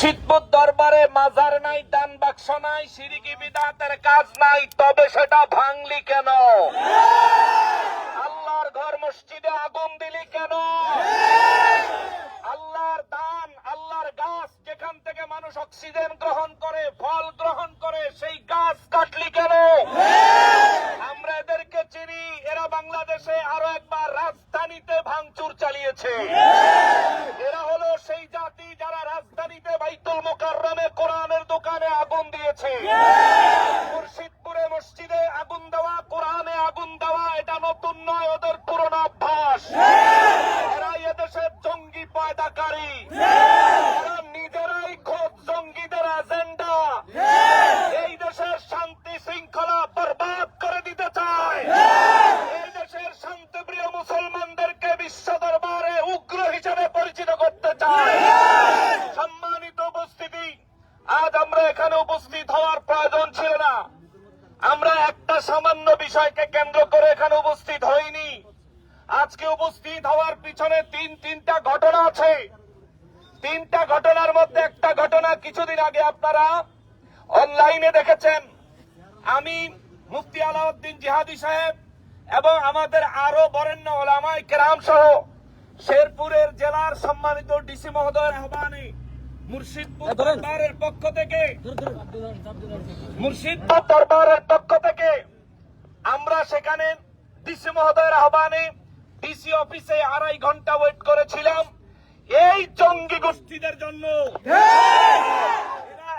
মুর্শিদপুর দরবারে মাজার নাই, দান বাক্স নাই, সিরিকি বিদাতের কাজ নাই, তবে সেটা ভাঙলি কেন? আল্লাহর ঘর মসজিদে আগুন দিলি কেন? আল্লাহর দান, আল্লাহর গাছ যেখান থেকে মানুষ অক্সিজেন গ্রহণ করে, ফল গ্রহণ করে, সেই গাছ কাটলি কেন? আমরা এদেরকে চিনি, এরা বাংলাদেশে আরও একবার রাজধানীতে ভাঙচুর চালিয়েছে। এরা হলো সেই জাতি যারা রাজধানীতে বাইতুল মোকাররমে কোরআনের দোকানে আগুন দিয়েছে। মুর্শিদপুরে মসজিদে আগুন দেওয়া, কোরআনে আগুন দেওয়া, এটা নতুন নয়, ওদের পুরনো অভ্যাস। এরা এদেশের জঙ্গি পয়দাকারী। নিজেরাই খোদ জঙ্গিদের এজেন্ডা এই দেশের শান্তি শৃঙ্খলা বরবাদ করে দিতে চায় এই দেশের শান্তিপ্রিয় মুসলমানদেরকে বিশ্ব দরবারে উগ্র হিসেবে পরিচিত করতে চায় সম্মানিত উপস্থিতি আজ আমরা এখানে উপস্থিত হওয়ার প্রয়োজন ছিল না আমরা একটা সামান্য বিষয়কে কেন্দ্র করে এখানে উপস্থিত হইনি আজকে উপস্থিত হওয়ার পিছনে তিন তিনটা ঘটনা আছে তিনটা ঘটনার মধ্যে একটা ঘটনা কিছুদিন আগে আপনারা অনলাইনে দেখেছেন আমি মুফতি আলাউদ্দিন জিহাদি সাহেব এবং আমাদের আরও বরেণ্য ওলামাই কেরাম সহ শেরপুরের জেলার সম্মানিত ডিসি মহোদয়ের আহ্বানে মুর্শিদপুর দরবারের পক্ষ থেকে মুর্শিদপুর দরবারের পক্ষ থেকে আমরা সেখানে ডিসি মহোদয়ের আহ্বানে ডিসি অফিসে আড়াই ঘণ্টা ওয়েট করেছিলাম এই জঙ্গি গোষ্ঠীদের জন্য।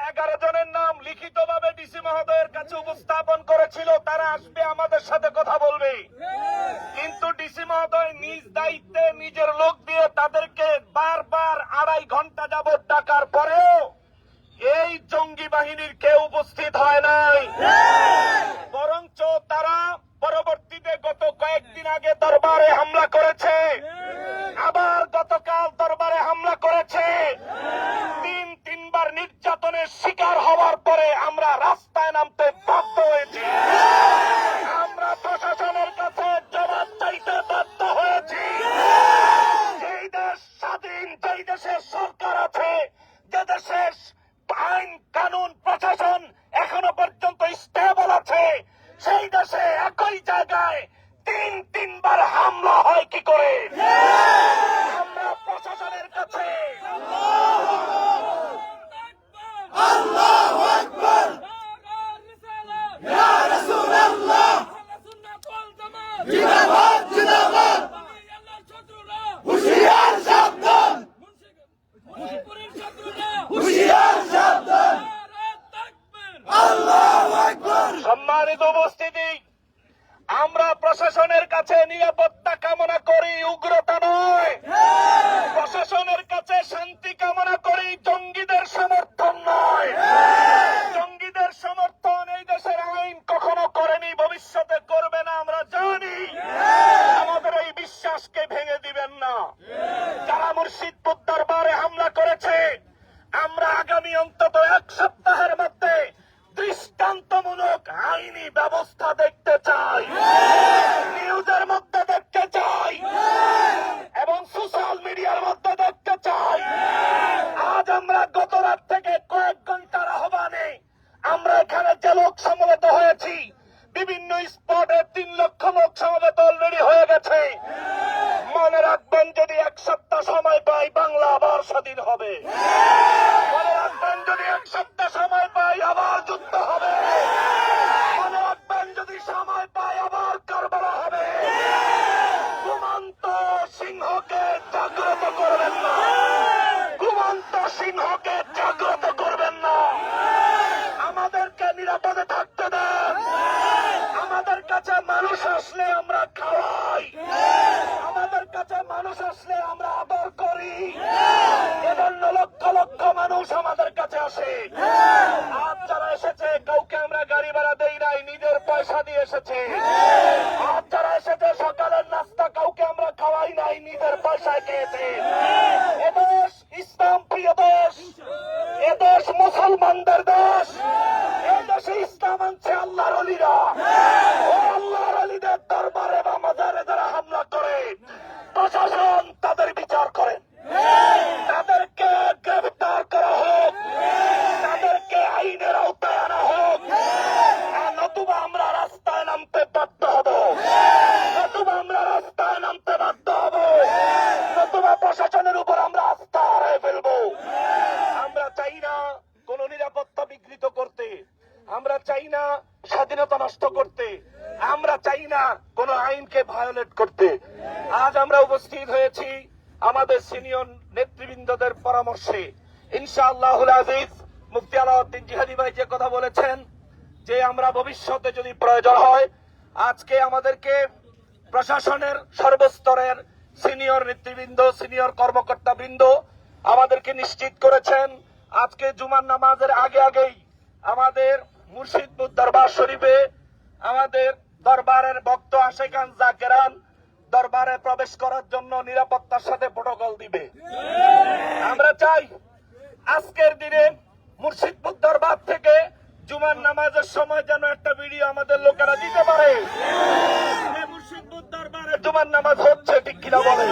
এগারো জনের নাম লিখিত ভাবে ডিসি মহোদয়ের কাছে উপস্থাপন করেছিল, তারা আসবে আমাদের সাথে কথা বলবে। কিন্তু ডিসি মহোদয় নিজ দায়িত্বে নিজের লোক দিয়ে তাদেরকে বারবার আড়াই ঘণ্টা যাবত ডাকার পরেও এই জঙ্গি বাহিনীর কেউ উপস্থিত হয় নাই। বরঞ্চ তারা পরবর্তীতে গত কয়েকদিন আগে দরবারে হামলা করেছে। আবার গতকাল দরবারে হামলা করেছে। তিন, তিনবার নির্যাতনের শিকার হওয়ার পরে আমরা রাস্তায় নামতে বাধ্য হয়েছি। আমরা প্রশাসনের কাছে জবাব চাইতে বাধ্য হয়েছি। যেই দেশ স্বাধীন, যেই দেশের সরকার আছে, যে দেশের আইন, কানুন, প্রশাসন আমাদেরকে নিরাপদে থাকতে দেন আমাদের কাছে মানুষ আসলে আমরা খাওয়াই আমাদের কাছে মানুষ আসলে আমরা আদর করি এজন্য লক্ষ লক্ষ মানুষ আমাদের কাছে আসে আজ যারা এসেছে কাউকে আমরা গাড়ি ভাড়া দেই নাই নিজের পয়সা দিয়ে এসেছে আজ যারা এসেছে সকালের নাস্তা কাউকে আমরা খাওয়াই নাই নিজের পয়সায় খেয়েছে এদেশ ইসলাম প্রিয় দেশ এদেশ মুসলমানদের দেশ এই দেশে ইসলাম আনছে আল্লাহর অলিরা ও আল্লাহর অলিদের দরবারে বা মাজারে যারা হামলা করে প্রশাসন তাদের বিচার করেন তাদেরকে গ্রেফতার করা হোক চাই না কোন নিরাপত্তা বিঘ্নিত করতে আমরা চাই না স্বাধীনতা নষ্ট করতে আমরা চাই না কোন আইনকে ভায়োলেট করতে আজ আমরা উপস্থিত হয়েছি আমাদের সিনিয়র নেতৃবৃন্দদের পরামর্শে ইনশাআল্লাহুল আজিজ মুফতি আলাউদ্দিন জিহাদি ভাই যে কথা বলেছেন, যে আমরা ভবিষ্যতে যদি প্রয়োজন হয়, আজকে আমাদেরকে প্রশাসনের সর্বস্তরের সিনিয়র নেতৃবৃন্দ, সিনিয়র কর্মকর্তা বৃন্দ আমাদেরকে নিশ্চিত করেছেন। আজকে জুমার নামাজের আগে আগেই আমাদের মুর্শিদপুর দরবার শরীফে আমাদের দরবারের ভক্ত আশেকান জাকেরান দরবারে প্রবেশ করার জন্য নিরাপত্তার সাথে প্রোটোকল দিবে। আমরা চাই আজকের দিনে মুর্শিদপুর দরবার থেকে জুমার নামাজের সময় যেন একটা ভিডিও আমাদের লোকেরা দিতে পারে। যে মুর্শিদপুর দরবারে জুমার নামাজ হচ্ছে ঠিক কিনা বলে।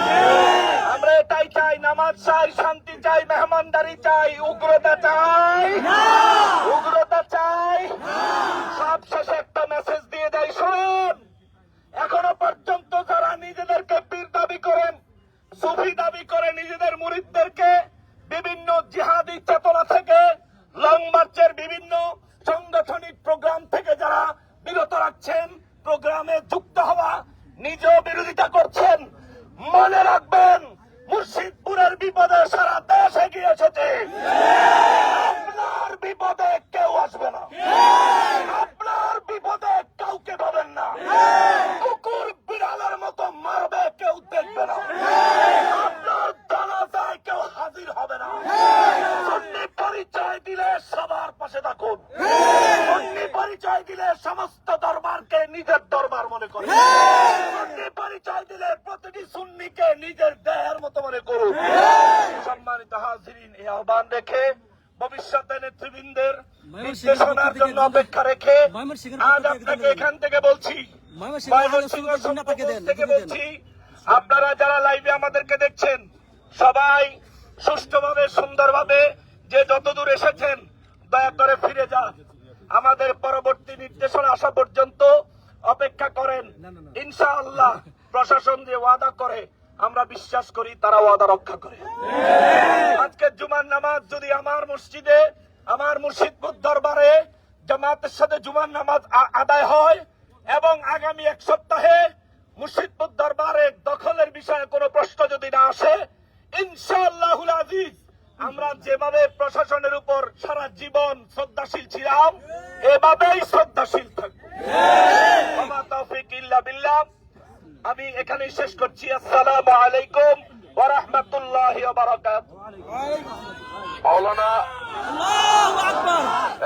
আমরা এটাই চাই নামাজ চাই শান্তি চাই মেহমানদারি চাই উগ্রতা চাই। উগ্রতা চাই। সব শেষে একটা মেসেজ দিয়ে দেয় শুনুন এখনও পর্যন্ত যারা নিজেদেরকে পীর দাবি করেন সুফি দাবি করে নিজেদের মুরিদদেরকে বিভিন্ন জিহাদি চেতনা থেকে লং মার্চের বিভিন্ন সাংগঠনিক প্রোগ্রাম থেকে যারা বিরত রাখছেন, প্রোগ্রামে যুক্ত হওয়া নিজেও বিরোধিতা করছেন। মনে রাখবেন, মুর্শিদপুরের বিপদে সারা দেশ এগিয়ে এসেছে। আপনার বিপদে কেউ আসবে না আপনার বিপদে কাউকে পাবেন না কুকুর বিড়ালের মতো মারবে কেউ দেখবে না আপনার জানাজায় কেউ হাজির হবে না সন্নি পরিচয় দিলে সবার পাশে থাকুন সন্নি পরিচয় দিলে সমস্ত দরবারকে নিজের দরবার মনে করে সন্নি পরিচয় দিলে প্রতিটি সুন্নিকে নিজের দেহের মতো মনে করুন সম্মানিত হাজিরিন এই আহ্বান রেখে ভবিষ্যতে নেতৃবৃন্দের নির্দেশনার জন্য অপেক্ষা রেখে আজ আপনাকে এখান থেকে বলছি থেকে বলছি আপনারা যারা লাইভে আমাদেরকে দেখছেন সবাই সুষ্ঠুভাবে সুন্দরভাবে যে যতদূর এসেছেন দয়া করে ফিরে যান। আমাদের পরবর্তী নির্দেশনা আসা পর্যন্ত অপেক্ষা করেন। ইনশাআল্লাহ প্রশাসন যে ওয়াদা করে আমরা বিশ্বাস করি তারা ওয়াদা রক্ষা করে। আজকে জুমার নামাজ যদি আমার মসজিদে আমার মুর্শিদপুর দরবারে জামাতের সাথে জুমার নামাজ আদায় হয় এবং আগামী এক সপ্তাহে মুর্শিদপুর দরবারে দখলের বিষয়ে কোনো প্রশ্ন যদি না আসে, ইনশাআল্লাহুল আজিজ, আমরা যেভাবে প্রশাসনের উপর সারা জীবন শ্রদ্ধাশীল ছিলাম, এভাবেই শ্রদ্ধাশীল থাকব। আমি এখানেই শেষ করছি। আসসালামু আলাইকুম।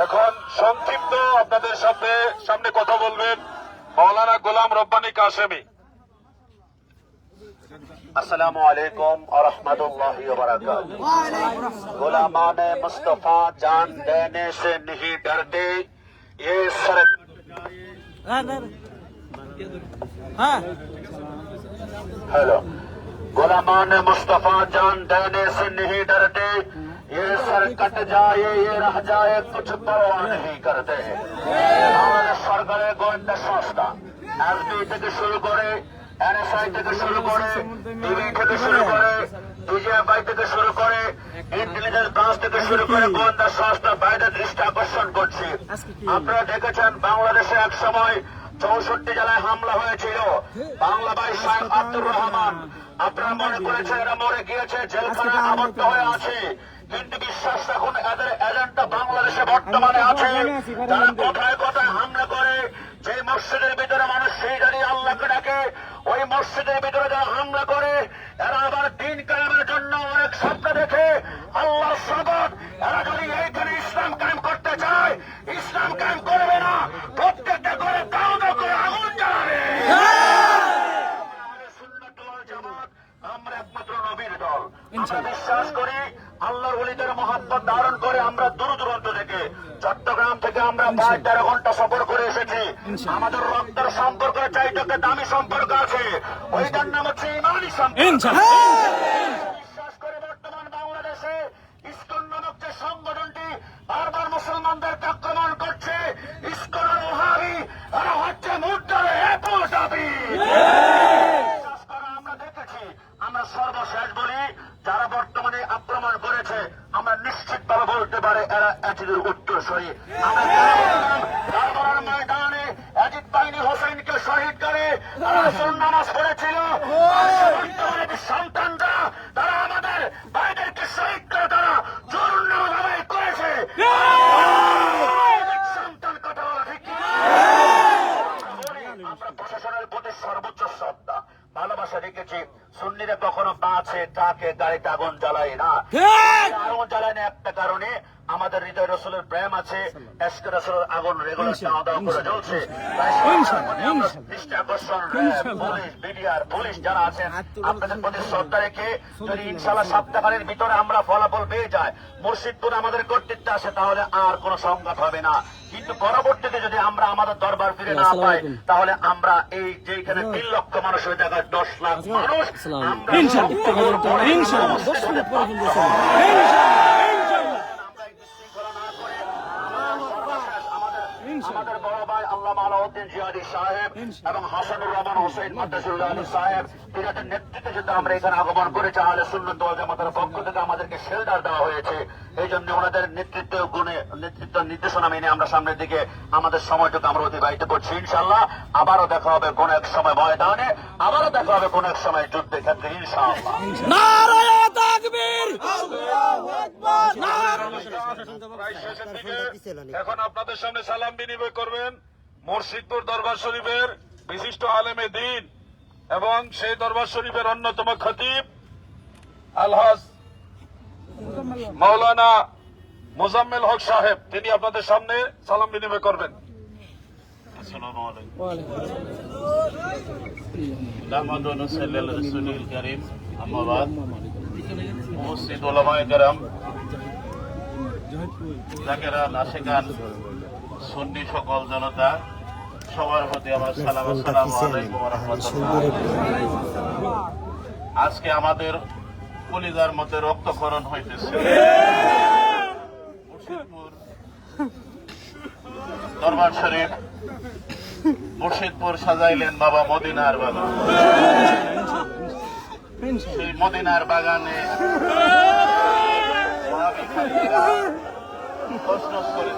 এখন সংক্ষিপ্ত আপনাদের সাথে সামনে কথা বলবেন মৌলানা গোলাম রব্বানি কাশেমি। আসসালামু আলাইকুম আহমতুল্লাহ गुलामान मुस्तफ़ा जान देने से नहीं डरते ये सर गुलामान मुस्तफा जान देने से नहीं डरते ये सर कट जाए ये रह जाए कुछ परवाह नहीं करते আমাদের সরকারের গোয়েন্দা সংস্থা এসবি থেকে শুরু করে এনএসআই থেকে শুরু করে টিভি থেকে শুরু করে ডিজিএফআই থেকে শুরু করে ইন্টেলিজেন্স ব্রাঞ্চ থেকে শুরু করে গোয়েন্দা সংস্থা বাইরে দৃষ্টি আকর্ষণ করছে আপনারা দেখেছেন বাংলাদেশে এক সময় চৌষট্টি জেলায় হামলা হয়েছিল বাংলা ভাই সাহেব আব্দুর রহমান আপনারা মনে করেছে এরা মরে গিয়েছে জেলখানায় আবদ্ধ হয়ে আছে। কিন্তু বিশ্বাস রাখুন এদের এজেন্টটা বাংলাদেশে বর্তমানে আছে। তারা কোথায় কোথায় হামলা করে যে মসজিদের ভিতরে মানুষ সেই দাঁড়িয়ে আল্লাহকে ডাকে ওই মসজিদের ভিতরে যারা হামলা করে এরা আবার দিন কায়েমের জন্য অনেক স্বপ্ন দেখে আল্লাহ সবর এরা যদি এইখানে ইসলাম কায়েম করতে চায় ইসলাম কায়েম করবে না প্রত্যেকটা করে কাউকে করে আগুন জ্বালাবে আমাদের সুন্নাত ওয়াল জামাত, আমরা একমাত্র নবীর দল আমরা বিশ্বাস করি আল্লাহর ওলিদের মহাব্বত ধারণ করে আমরা দূর দূরান্ত থেকে চট্টগ্রাম থেকে আমরা প্রায় তেরো ঘণ্টা সফর করে এসেছি আমাদের রক্তের সম্পর্ক চাইতে দামি সম্পর্ক আছে। ওইটার নাম হচ্ছে ইমানি সম্পর্ক। বিশ্বাস করে বর্তমান বাংলাদেশে ইস্কন নামক যে সংগঠনটি বারবার মুসলমানদেরকে আক্রমণ করছে ইস্কন ওহাবি এরা হচ্ছে মুদ্রারে এপো দাবি। আমরা দেখেছি আমরা সর্বশেষ বলি যারা বর্তমানে আক্রমণ করেছে আমরা নিশ্চিত ভাবে বলতে পারে এরা অ্যাজিদের উত্তর সরি আমরা যারা বললাম, কারবালার ময়দানে অ্যাজিদ বাহিনী হোসেনকে শহীদ করে তারা নামাজ পড়েছিল সন্তানরা তারা আমাদের ভাইদেরকে শহীদ করে তারা চূর্ণ আদায় করেছে সন্তান কথা বলা ঠিক কি? না? বলি, আমরা প্রশাসনের প্রতি সর্বোচ্চ শ্রদ্ধা। ভালোবাসা রেখেছি। সুন্নিরা কখনো বাঁচে টাকে গাড়িতে আগুন জ্বালায় না। আগুন জ্বালায় না একটা কারণে আমাদের হৃদয় রসুলের প্রেম আছে। এসকে রসুলের আগুন রেগুলার দাওয়া দাওয়া করে জ্বলছে। র্যাব, পুলিশ বিডিআর পুলিশ যারা আছেন আপনাদের প্রতি শ্রদ্ধা রেখে যদি ইনশাল্লাহ সপ্তাহের ভিতরে আমরা ফলাফল পেয়ে যাই মুর্শিদপুর আমাদের কর্তৃত্বে আসে তাহলে আর কোনো সংঘাত হবে না। কিন্তু পরবর্তীতে যদি আমরা আমাদের দরবার ফিরে না পাই তাহলে আমরা এই যে এখানে তিন লক্ষ মানুষের জায়গায় দশ লাখ মানুষ আমরা আমাদের আমাদের বড় আলাউদ্দিন জিয়াদি সাহেব এবং হাসানুর রহমান হোসেন মাদ্রাসুল্লাহ আলী সাহেব তিনাদের নেতৃত্বে যদি আমরা এখানে আগমন করেছি। আহলে সুন্নত ওয়াল জামাতের পক্ষ থেকে আমাদেরকে শেল্টার দেওয়া হয়েছে। এই জন্য ওনাদের নেতৃত্ব গুণে নেতৃত্ব নির্দেশনা মেনে আমরা সামনের দিকে আমাদের সময়টুকু আমরা অতিবাহিত করছি। ইনশাল্লাহ আবারও দেখা হবে কোন এক সময় ময়দানে আবারও দেখা হবে কোন এক সময় যুদ্ধের ক্ষেত্রে ইনশাআল্লাহ। এখন আপনাদের সামনে সালাম বিনিময় করবেন। মুর্শিদপুর দরবার শরীফের বিশিষ্ট আলেমে দিন এবং সেই দরবার শরীফের অন্যতম খতিব আলহাজ মাওলানা মোজাম্মেল হক সাহেব, তিনি আপনাদের সামনে সালাম বিনিময় করবেন। উপস্থিত ওলামায়ে কেরাম, জাকেরা নাসিকান সুন্নি সকল জনতা, সবার প্রতি আমার সালাম আজকে আমাদের কলিজার মধ্যে রক্তকরণ হইতেছে। দরবার শরীফ, মুর্শিদপুর সাজাইলেন বাবা মদিনার বাগান। সেই মদিনার বাগানে করে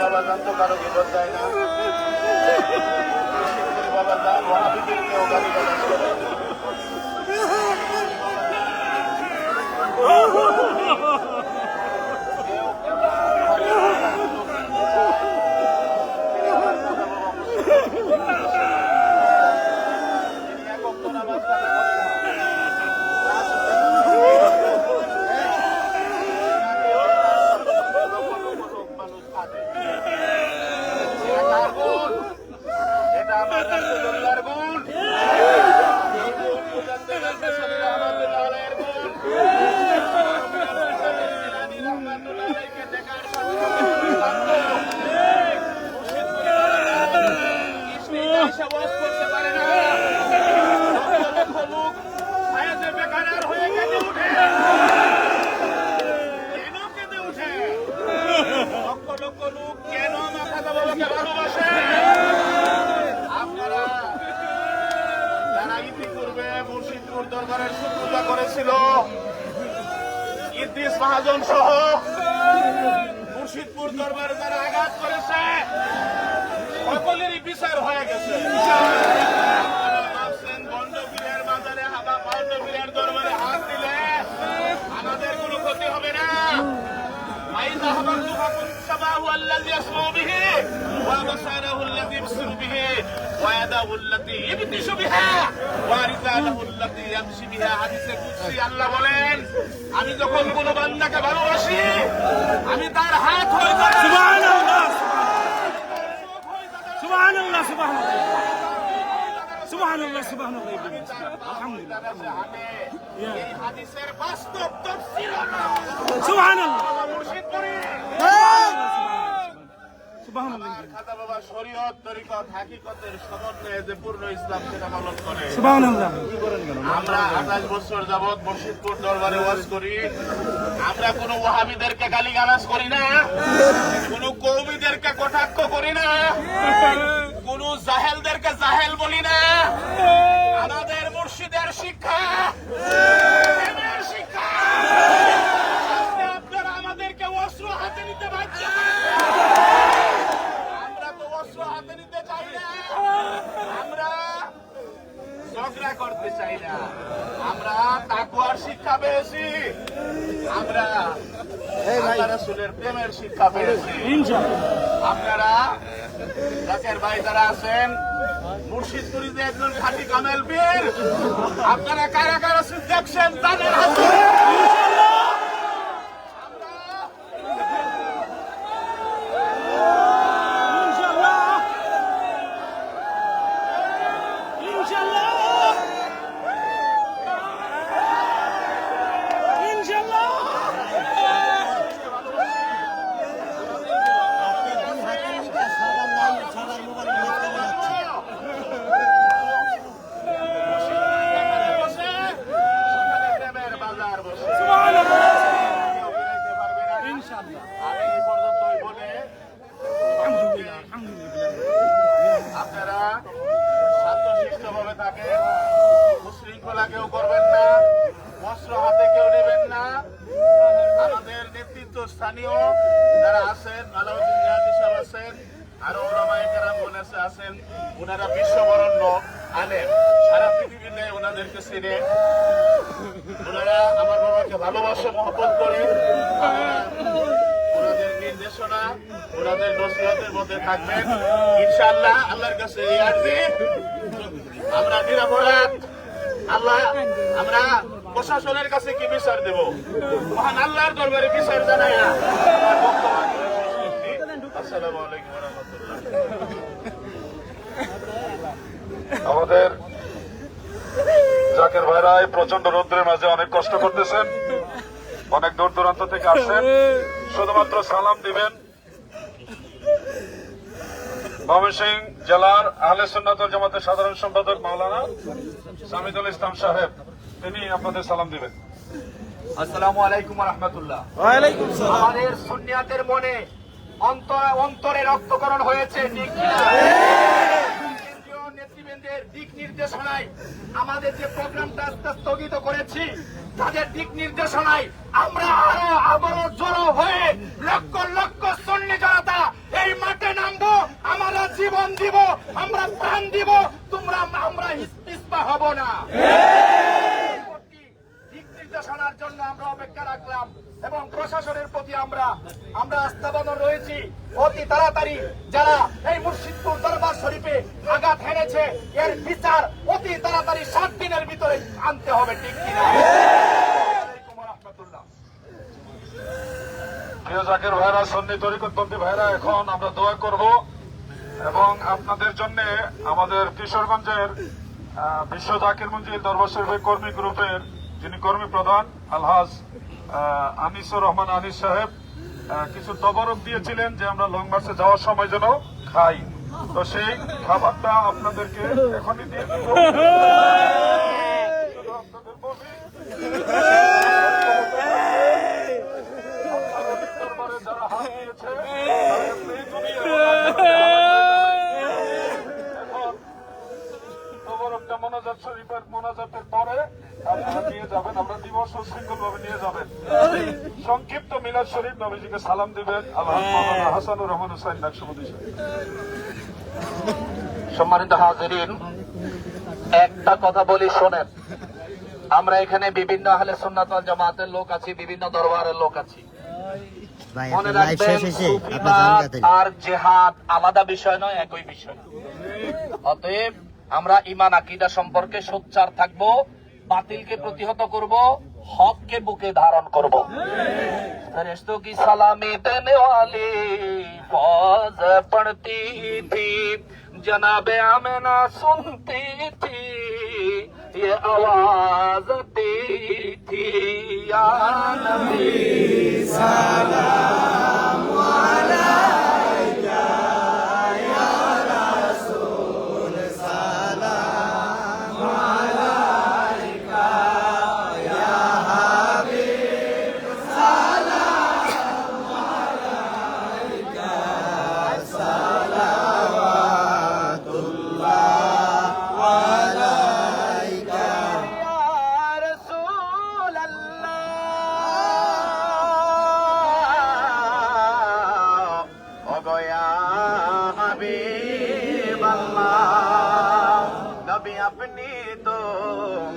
বাবা জান তো কারও বিপদ দেয় না বাবা জান ওয়াহাবিদেরকেও গালি গালাজ করে এটা আল্লাহ বলেন আমি যখন কোনো বান্দাকে ভালোবাসি আমি তার হাত হয়ে বাস্তব মুর্শিদপুরে সুবহানাল্লাহ। খাজা বাবা শরীয়ত তরিকত হাকিকতের সমন্বয়ে যে পূর্ণ ইসলাম সেটা পালন করে। আমরা আঠাশ বছর যাবৎ মুর্শিদপুর দরবারে ওয়াজ করি। আমরা কোন ওয়াহাবিদেরকে গালি গালাজ করি না। কোন কৌমিদেরকে কটাক্ষ করি না। কোন জাহেলদেরকে জাহেল বলি না। আমাদের মুর্শিদের শিক্ষা। শিক্ষা আজকে আপনারা আমাদেরকে অস্ত্র হাতে নিতে বাধ্য করেছেন। আমরা তো অস্ত্র হাতে নিতে চাই না আমরা ঝগড়া করতে চাই না আমরা তাকুয়ার শিক্ষা পেয়েছি আমরা আল্লাহ রাসূলের প্রেমের শিক্ষা পেয়েছি ইনশাআল্লাহ আপনারা জাকের ভাই যারা আছেন, মুর্শিদপুরীতে একজন খাটি কামেল পীর। আপনারা কারা কারা দেখছেন তাদের হাতে ইনশাআল্লাহ ইনশাআল্লাহ ইনশাআল্লাহ বসে, সেখানে প্রেমের বাজার বসে। সুবহানাল্লাহ কেউ বেরোতে পারবে না। ইনশাআল্লাহ আমি এই পর্যন্তই বলে আলহামদুলিল্লাহ আলহামদুলিল্লাহ আপনারা শান্তশিষ্টভাবে থাকেন উশৃঙ্খলা কেউ করবেন না অস্ত্র হাতে কেউ নেবেন না আমাদের নেতৃত্ব স্থানীয় যারা আছেন আলাউদ্দিন জাহাদি সাহেব আছেন আরও ওলামায়ে কেরাম বলেছে আছেন ওনারা বিশ্ববরণ্য আনেন সারা পৃথিবীতে ওনাদেরকে চিনে ওনারা আমার বাবাকে ভালোবাসে মহব্বত করে আমরা ওনাদের নির্দেশনা ওনাদের নসিহতের মধ্যে থাকবেন ইনশাআল্লাহ আল্লাহর কাছে এই আর্জি আমরা নিরাপরাধ আল্লাহ আমরা প্রশাসনের কাছে কি বিচার দেব? মহান আল্লাহর দরবারে বিচার জানাই আলাইকুম আমাদের জাকের ভাইরা প্রচণ্ড রৌদ্রের মাঝে অনেক কষ্ট করতেছেন। অনেক দূর দূরান্ত থেকে আসছেন। শুধুমাত্র সালাম দিবেন। ময়মনসিং জেলার আহলে সুন্নাতুল জামাতের সাধারণ সম্পাদক মাওলানা সামিদুল ইসলাম সাহেব, তিনি আপনাদের সালাম দিবেন। আসসালামু আলাইকুম রাহমাতুল্লাহ। আমাদের মনে অন্তর রক্তকরণ হয়েছে কেন্দ্রীয় নেতৃবৃন্দের দিক নির্দেশনায় আমাদের যে প্রোগ্রামটা আজকে স্থগিত করেছি তাদের দিক নির্দেশনায় আমরা আরও আবারও জড়ো হয়ে লক্ষ লক্ষ সন্নি জনতা এই মাঠে নামবো আমরা জীবন দিব আমরা প্রাণ দিব তোমরা আমরা হব না পরবর্তী দিক নির্দেশনার জন্য আমরা অপেক্ষা রাখলাম এবং প্রশাসনের প্রতি আমরা আমরা আস্থাবান রয়েছি তাড়াতাড়ি যারা এই মুর্শিদপুর দরবার শরীফে আঘাত হেনেছে, এর বিচার অতি তাড়াতাড়ি সাত দিনের ভিতরে আনতে হবে, ঠিক কিনা? জাকের ভাইরা, সন্নি ভাইরা, এখন আমরা দোয়া করব এবং আপনাদের জন্য আমাদের কিশোরগঞ্জের বিশ্ব জাকির মঞ্জিল দরবার কর্মী গ্রুপের যিনি কর্মী প্রধান, আলহাজ আনিসুর রহমান আনিস সাহেব কিছু তবরক দিয়েছিলেন যে আমরা লং মার্চে যাওয়ার সময় যেন খাই। তো সেই খাবারটা আপনাদেরকে এখনই দিয়ে শুধু আপনাদের বলি দরবারে যারা হাত দিয়েছে তাদের প্রিয় এখন তবরকটা মোনাজাত শরীফের মোনাজাতের পরে আপনারা নিয়ে যাবেন আমরা দিবস শৃঙ্খল ভাবে নিয়ে যাবেন সংক্ষিপ্ত মিলাদ শরীফ সালাম দিবেন আল্লাহ হাসানুর রহমান হুসাইন নাকশবন্দি সম্মানিত হাজিরিন একটা কথা বলি শোনেন। আমরা এখানে বিভিন্ন আহলে সুন্নাত জামাতের লোক আছি বিভিন্ন দরবারের লোক আছি। মনে রাখবেন আর জেহাদ আলাদা বিষয় নয় একই বিষয়। অতএব আমরা ইমান আকিদা সম্পর্কে সোচ্চার থাকব বাতিলকে প্রতিহত করব হককে বুকে ধারণ করব फरिश्तों की सलामी देने वाली फौज पढ़ती थी जनाबे आमिना सुनती थी ये आवाज दी थी या नबी আপনি তো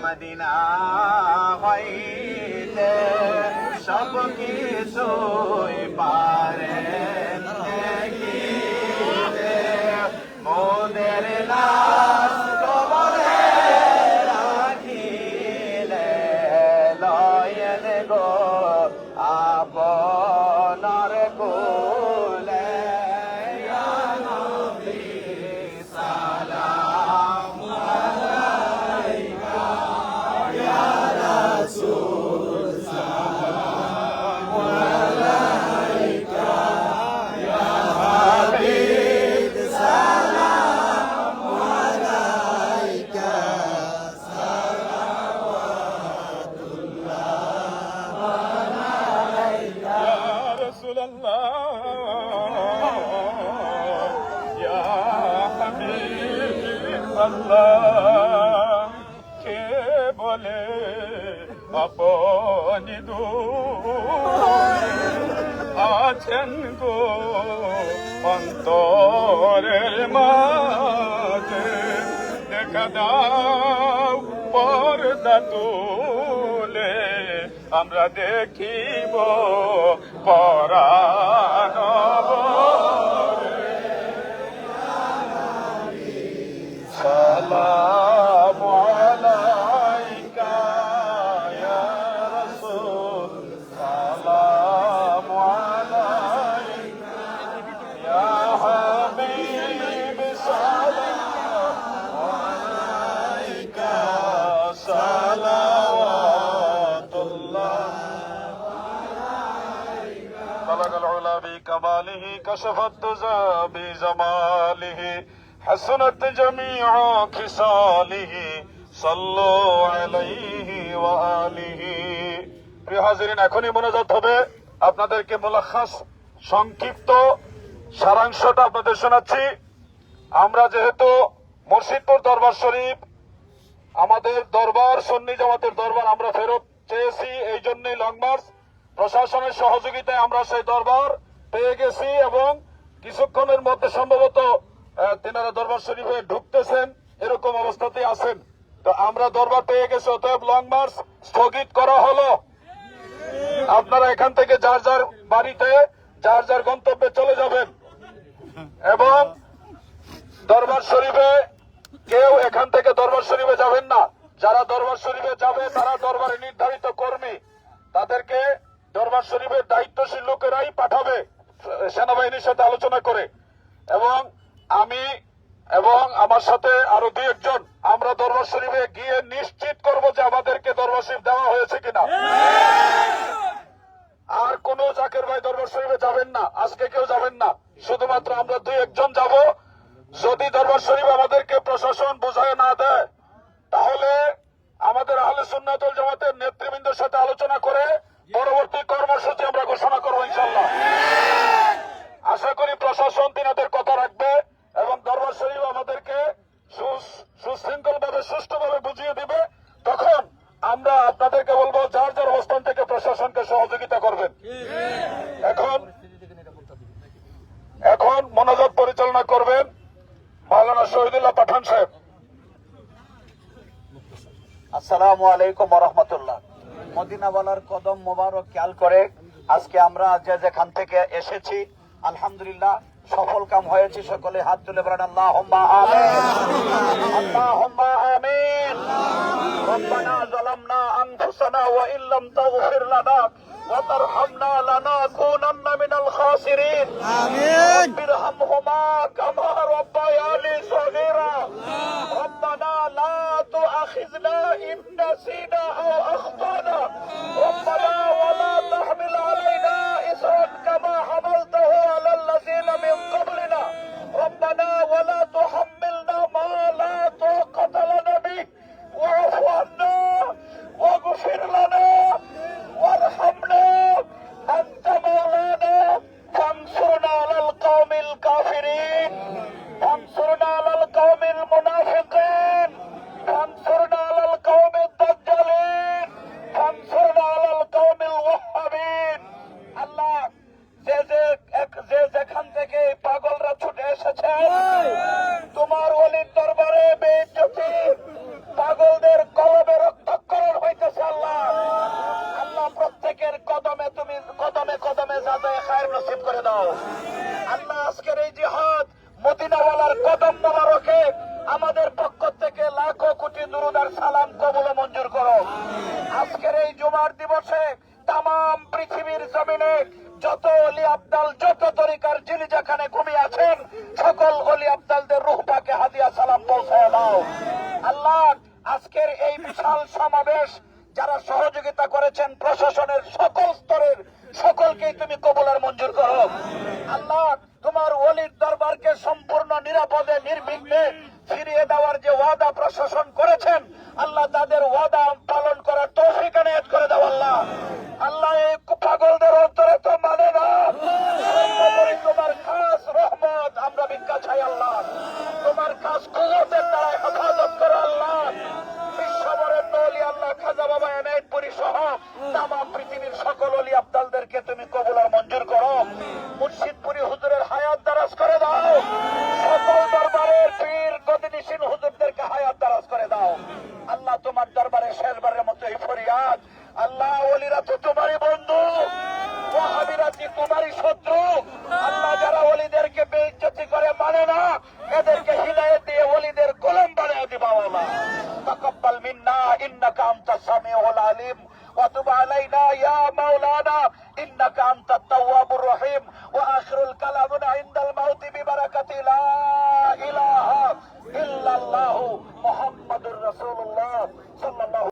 মদিনা হইতে সব কিছু পারে মোদের না আল্লাহ, কে বলে আপনি দু আছেন গো অন্তরের মাঝে? দেখা দাও পর্দা তুলে, আমরা দেখিব পরানব। السلام عليك يا رسول. السلام عليك يا حبيب سلام عليك. صلوات الله عليك. بلغ العلا بكماله كشف الدجى بجماله. حسنت جميع خصاله صلوا عليه وآله প্রিয় হাজিরিন এখনই মনোজাত হবে আপনাদেরকে মোলাখাস সংক্ষিপ্ত সারাংশটা আপনাদের শোনাচ্ছি আমরা যেহেতু মুর্শিদপুর দরবার শরীফ আমাদের দরবার সন্নি জামাতের দরবার আমরা ফেরত চেয়েছি এই জন্যই লং মার্চ প্রশাসনের সহযোগিতায় আমরা সেই দরবার পেয়ে গেছি এবং কিছুক্ষণের মধ্যে সম্ভবত আহ, তেনারা দরবার শরীফে ঢুকতেছেন, এরকম অবস্থাতে আছেন। তো আমরা দরবার পেয়ে গেছি, অতএব লং মার্চ স্থগিত করা হলো। আপনারা এখান থেকে যার যার বাড়িতে, যার যার গন্তব্যে চলে যাবেন। এবং দরবার শরীফে কেউ এখান থেকে দরবার শরীফে যাবেন না। যারা দরবার শরীফে যাবে, তারা দরবারে নির্ধারিত কর্মী। তাদেরকে দরবার শরীফের দায়িত্বশীল লোকেরাই পাঠাবে, সেনাবাহিনীর সাথে আলোচনা করে। এবং আমি এবং আমার সাথে আরও দু একজন আমরা দরবার শরীফে গিয়ে নিশ্চিত করব যে আমাদেরকে দরবার শরীফ দেওয়া হয়েছে কিনা। আর কোন জাকের ভাই দরবার শরীফে যাবেন না, আজকে কেউ যাবেন না। শুধুমাত্র আমরা দুই একজন যাব। যদি দরবার শরীফ আমাদেরকে প্রশাসন বোঝায় না দেয়, তাহলে আমাদের আহলে সুন্নাতুল জামাতের নেতৃবৃন্দের সাথে আলোচনা করে পরবর্তী কর্মসূচি আমরা ঘোষণা করব ইনশাল্লাহ আশা করি প্রশাসন তিনাদের কথা রাখবে এবং দরবার শরীফ আমাদেরকে সুশৃঙ্খল ভাবে সুষ্ঠুভাবে বুঝিয়ে দিবে তখন আমরা আপনাদেরকে বলব যার যার অবস্থান থেকে প্রশাসনকে সহযোগিতা করবেন এখন এখন মনোযোগ পরিচালনা করবেন মাওলানা শহীদুল্লাহ পাঠান সাহেব আসসালামু আলাইকুম রহমতুল্লাহ মদিনাওয়ালার কদম মোবারক খেয়াল করে আজকে আমরা যে যেখান থেকে এসেছি আলহামদুলিল্লাহ সফল কাম হয়েছে সকলে হাত তুলে বলেন আল্লাহ আল্লাহ আমিন ربنا ظلمنا أنفسنا وإن لم تغفر لنا وترحمنا لنكونن من الخاسرين آمين رب ارحمهما আছি বাসায় আল্লাহ। তোমার কাজ কুমতের দ্বারা হেফাজত করো আল্লাহ। বিশ্ববরের অলি আল্লাহ খাজা বাবা এনায়তপুরী সহ তামা পৃথিবীর সকল অলি আপনার